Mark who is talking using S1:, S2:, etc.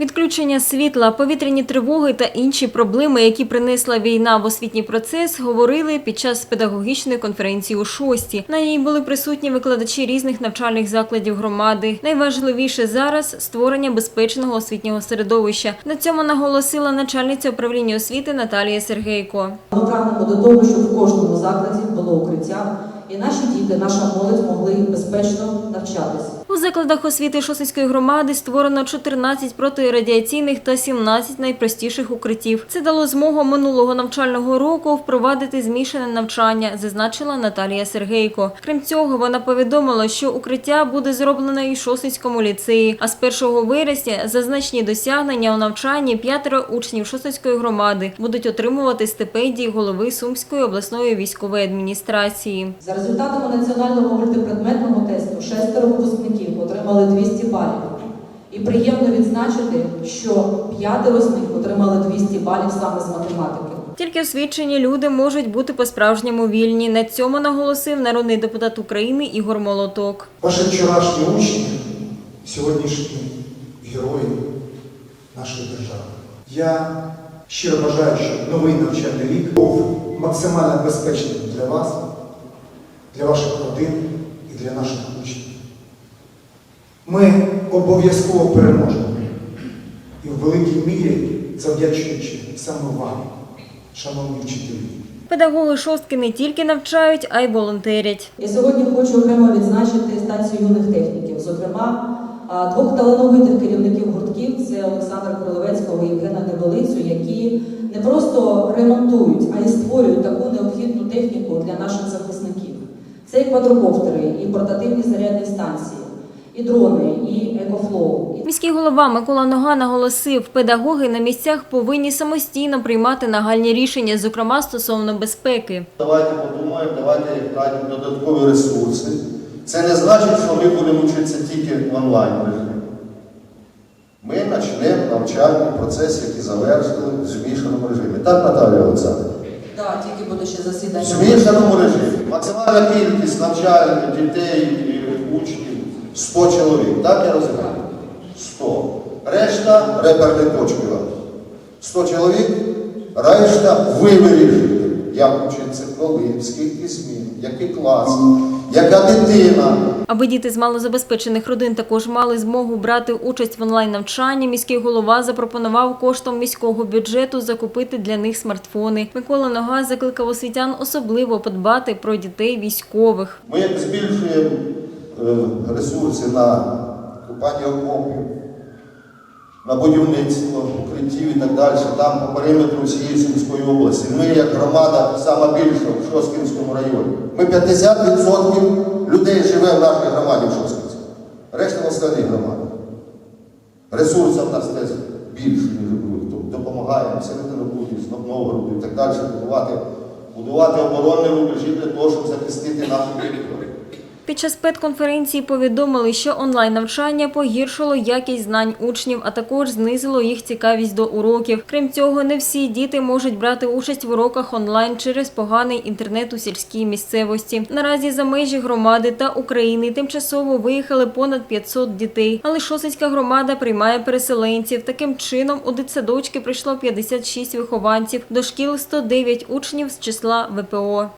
S1: Відключення світла, повітряні тривоги та інші проблеми, які принесла війна в освітній процес, говорили під час педагогічної конференції у шості. На ній були присутні викладачі різних навчальних закладів громади. Найважливіше зараз створення безпечного освітнього середовища. На цьому наголосила начальниця управління освіти Наталія Сергейко.
S2: Ми прагнемо до того, щоб в кожному закладі було укриття, і наші діти, наша молодь могли безпечно навчатися.
S1: У закладах освіти Шосицької громади створено 14 протирадіаційних та 17 найпростіших укриттів. Це дало змогу минулого навчального року впровадити змішане навчання, зазначила Наталія Сергейко. Крім цього, вона повідомила, що укриття буде зроблено і в Шосицькому ліцеї. А з 1 вересня за значні досягнення у навчанні п'ятеро учнів Шосицької громади будуть отримувати стипендії голови Сумської обласної військової адміністрації.
S2: За результатами національного мультипредметного тесту шестеро випускників отримали 200 балів. І приємно відзначити, що п'ятеро з них отримали 200 балів саме з математики.
S1: Тільки освічені люди можуть бути по-справжньому вільні. На цьому наголосив народний депутат України Ігор Молоток.
S3: Ваші вчорашні учні, сьогоднішні герої нашої держави. Я щиро бажаю, щоб новий навчальний рік був максимально безпечним для вас, для ваших родин і для наших учнів. Ми обов'язково переможемо. І в великій мірі завдячуючи саме вам, шановні вчителі.
S1: Педагоги шостки не тільки навчають, а й волонтерять.
S2: Я сьогодні хочу окремо відзначити станцію юних техніків, зокрема двох талановитих керівників гуртків це Олександра Кролевецького і Євгена Невелицю, які не просто ремонтують, а й Це і квадрокоптери, і портативні зарядні станції, і дрони, і екофлоу.
S1: Міський голова Микола Нога наголосив, педагоги на місцях повинні самостійно приймати нагальні рішення, зокрема стосовно безпеки.
S4: Давайте подумаємо, давайте знайдемо додаткові ресурси. Це не значить, що ми будемо вчитися тільки в онлайн режимі. Ми почнемо навчальний процес, який завершили в змішаному режимі. Так, Наталія Олександрівна?
S2: Тільки буде ще
S4: В змішаному режимі. Максимальна кількість навчальних дітей і учнів 100 чоловік. Так я розумію? 100. Решта реперних точки. 100 чоловік, решта ви вирішуєте. Як учиться, коли, скільки змін, який клас, яка дитина.
S1: Аби діти з малозабезпечених родин також мали змогу брати участь в онлайн-навчанні, міський голова запропонував коштом міського бюджету закупити для них смартфони. Микола Нога закликав освітян особливо подбати про дітей військових.
S4: Ми збільшуємо е, ресурси на купання окопів, на будівництво укриттів і так далі, там по периметру всієї Сумської області. Ми як громада сама більша в Шоскінському районі. Ми 50% людей живе в нашій громаді в Шоскінську. Решта в остальних громадах. Ресурсів в нас теж більше, ніж других. Тобто допомагаємо Серединобуді, Новгороду і так далі будувати, будувати оборонні рубежі для того, щоб захистити нашу територію.
S1: Під час педконференції повідомили, що онлайн-навчання погіршило якість знань учнів, а також знизило їх цікавість до уроків. Крім цього, не всі діти можуть брати участь в уроках онлайн через поганий інтернет у сільській місцевості. Наразі за межі громади та України тимчасово виїхали понад 500 дітей. Але Шосицька громада приймає переселенців. Таким чином у дитсадочки прийшло 56 вихованців, до шкіл 109 учнів з числа ВПО.